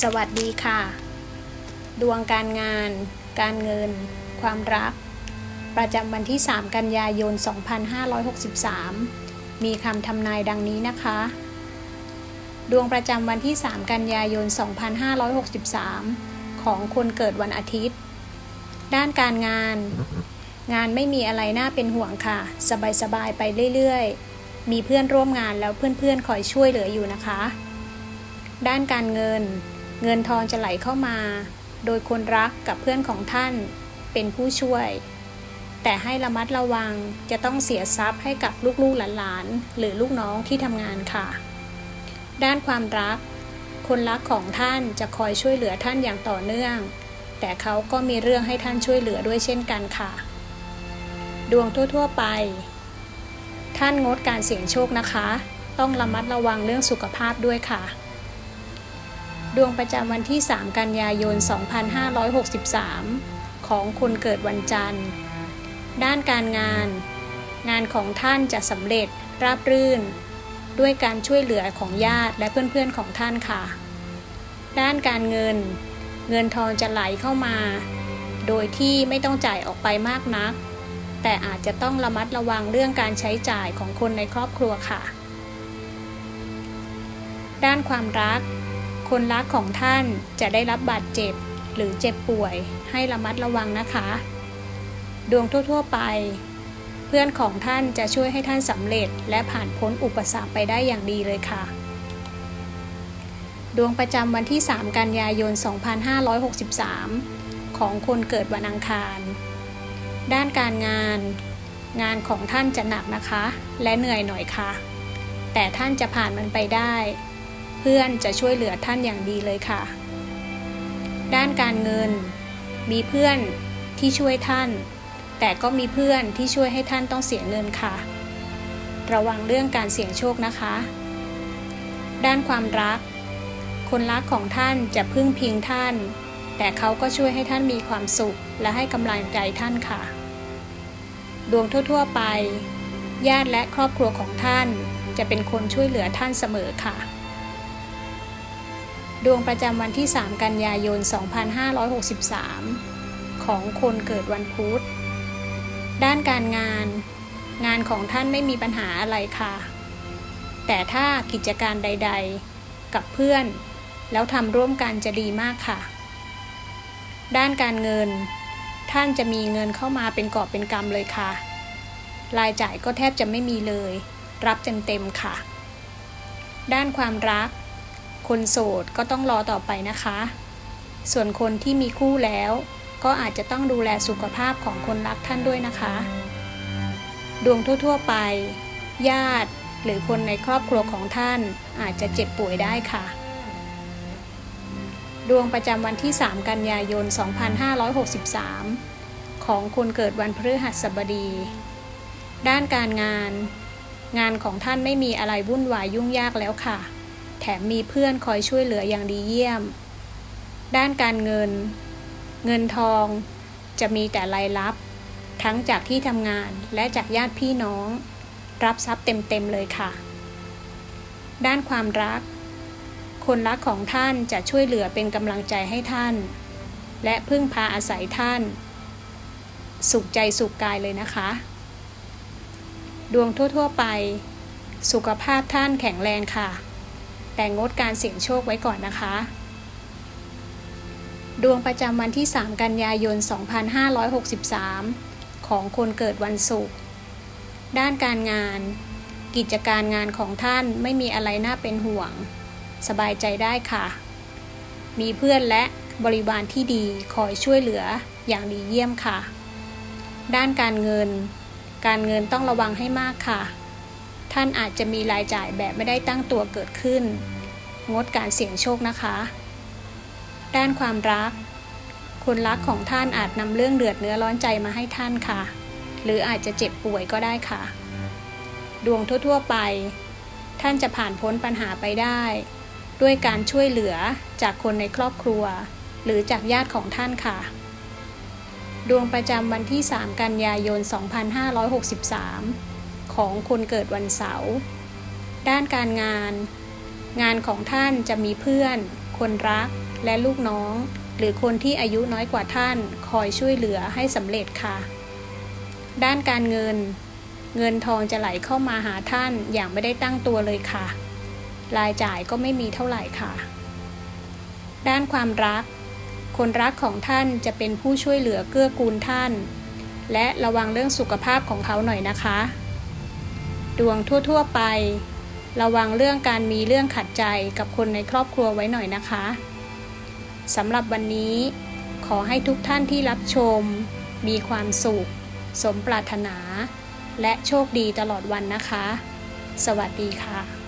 สวัสดีค่ะ ดวงการงาน การเงิน ความรัก ประจำวันที่ 3 กันยายน 2563 มีคำทำนายดังนี้นะคะ ดวงประจำวันที่ 3 กันยายน 2563 ของคนเกิดวันอาทิตย์ ด้านการงาน งานไม่มีอะไรน่าเป็นห่วงค่ะ สบายๆไปเรื่อยๆ มีเพื่อนร่วมงานแล้วเพื่อนๆคอยช่วยเหลืออยู่นะคะด้านการเงิน เงินทองจะไหลเข้ามา โดยคนรักกับเพื่อนของท่านเป็นผู้ช่วย แต่ให้ระมัดระวังจะต้องเสียทรัพย์ให้กับลูกๆหลานๆ หรือลูกน้องที่ทำงานค่ะ ด้านความรัก คนรักของท่านจะคอยช่วยเหลือท่านอย่างต่อเนื่อง แต่เขาก็มีเรื่องให้ท่านช่วยเหลือด้วยเช่นกันค่ะ ดวงทั่ว ๆ ไป ท่านงดการเสี่ยงโชคนะคะ ต้องระมัดระวังเรื่องสุขภาพด้วยค่ะ ดวงประจำวันที่ 3 กันยายน 2563 ของคนเกิดวันจันทร์ ด้านการงาน งานของท่านจะสำเร็จราบรื่น ด้วยการช่วยเหลือของญาติและเพื่อนๆของท่านค่ะ ด้านการเงิน เงินทองจะไหลเข้ามา โดยที่ไม่ต้องจ่ายออกไปมากนัก แต่อาจจะต้องระมัดระวังเรื่องการใช้จ่ายของคนในครอบครัวค่ะ ด้านความรัก คนรักของท่านจะได้รับบาดเจ็บหรือเจ็บป่วยให้ระมัดระวังนะคะ ดวงทั่ว ๆ ไป เพื่อนของท่านจะช่วยให้ท่านสำเร็จ และผ่านพ้นอุปสรรคไปได้อย่างดีเลยค่ะ ดวงประจำวันที่ 3 กันยายน 2563 ของคนเกิดวันอังคาร ด้านการงาน งานของท่านจะหนักนะคะ และเหนื่อยหน่อยค่ะ แต่ท่านจะผ่านมันไปได้ พื่อนจะช่วยเหลือท่านอย่างดีเลยค่ะ ด้านการเงิน มีเพื่อนที่ช่วยท่าน แต่ก็มีเพื่อนที่ช่วยให้ท่านต้องเสียเงินค่ะ ระวังเรื่องการเสี่ยงโชคนะคะ ด้านความรัก คนรักของท่านจะพึ่งพิงท่าน แต่เขาก็ช่วยให้ท่านมีความสุข และให้กำลังใจท่านค่ะ ดวงทั่ว ๆ ไป ญาติและครอบครัวของท่านจะเป็นคนช่วยเหลือท่านเสมอค่ะ ดวงประจำวันที่ 3 กันยายน 2563 ของคนเกิดวันพุธ ด้านการงาน งานของท่านไม่มีปัญหาอะไรค่ะ แต่ถ้ากิจการใด ๆ กับเพื่อน แล้วทำร่วมกันจะดีมากค่ะ ด้านการเงิน ท่านจะมีเงินเข้ามาเป็นกอบเป็นกำเลยค่ะ รายจ่ายก็แทบจะไม่มีเลย รับเต็มๆค่ะ ด้านความรัก คนโสดก็ต้องรอต่อไปนะคะ ส่วนคนที่มีคู่แล้ว ก็อาจจะต้องดูแลสุขภาพของคนรักท่านด้วยนะคะ ดวงทั่ว ๆ ไป ญาติหรือคนในครอบครัวของท่านอาจจะเจ็บป่วยได้ค่ะ ดวงประจำวันที่ 3 กันยายน 2563 ของคนเกิดวันพฤหัสบดี ด้านการงาน งานของท่านไม่มีอะไรวุ่นวายยุ่งยากแล้วค่ะ แถมมีเพื่อนคอยช่วยเหลืออย่างดีเยี่ยม ด้านการเงิน เงินทอง จะมีแต่รายรับ ทั้งจากที่ทำงานและจากญาติพี่น้อง รับทรัพย์เต็มๆเลยค่ะ ด้านความรัก คนรักของท่านจะช่วยเหลือเป็นกำลังใจให้ท่าน และพึ่งพาอาศัยท่าน สุขใจสุขกายเลยนะคะ ดวงทั่ว ๆ ไป สุขภาพท่านแข็งแรงค่ะ แต่งดการเสี่ยงโชคไว้ก่อนนะคะ ดวงประจำวันที่ 3 กันยายน 2563 ของคนเกิดวันศุกร์ด้านการงาน กิจการงานของท่านไม่มีอะไรน่าเป็นห่วง สบายใจได้ค่ะ มีเพื่อนและบริวารที่ดีคอยช่วยเหลืออย่างดีเยี่ยมค่ะ ด้านการเงิน การเงินต้องระวังให้มากค่ะ ท่านอาจจะมีรายจ่ายแบบไม่ได้ตั้งตัวเกิดขึ้น งดการเสี่ยงโชคนะคะ ด้านความรัก คนรักของท่านอาจนำเรื่องเดือดเนื้อร้อนใจมาให้ท่านค่ะ หรืออาจจะเจ็บป่วยก็ได้ค่ะ ดวงทั่วๆไป ท่านจะผ่านพ้นปัญหาไปได้ ด้วยการช่วยเหลือจากคนในครอบครัว หรือจากญาติของท่านค่ะ ดวงประจำวันที่ 3 กันยายน 2563 ของคนเกิดวันเสาร์ ด้านการงาน งานของท่านจะมีเพื่อน คนรัก และลูกน้อง หรือคนที่อายุน้อยกว่าท่าน คอยช่วยเหลือให้สำเร็จค่ะ ด้านการเงิน เงินทองจะไหลเข้ามาหาท่านอย่างไม่ได้ตั้งตัวเลยค่ะ รายจ่ายก็ไม่มีเท่าไหร่ค่ะ ด้านความรัก คนรักของท่านจะเป็นผู้ช่วยเหลือเกื้อกูลท่านและระวังเรื่องสุขภาพของเขาหน่อยนะคะ ดวงทั่ว ๆ ไป ระวังเรื่องการมีเรื่องขัดใจกับคนในครอบครัวไว้หน่อยนะคะสำหรับวันนี้ ขอให้ทุกท่านที่รับชม มีความสุข สมปรารถนา และโชคดีตลอดวันนะคะ สวัสดีค่ะ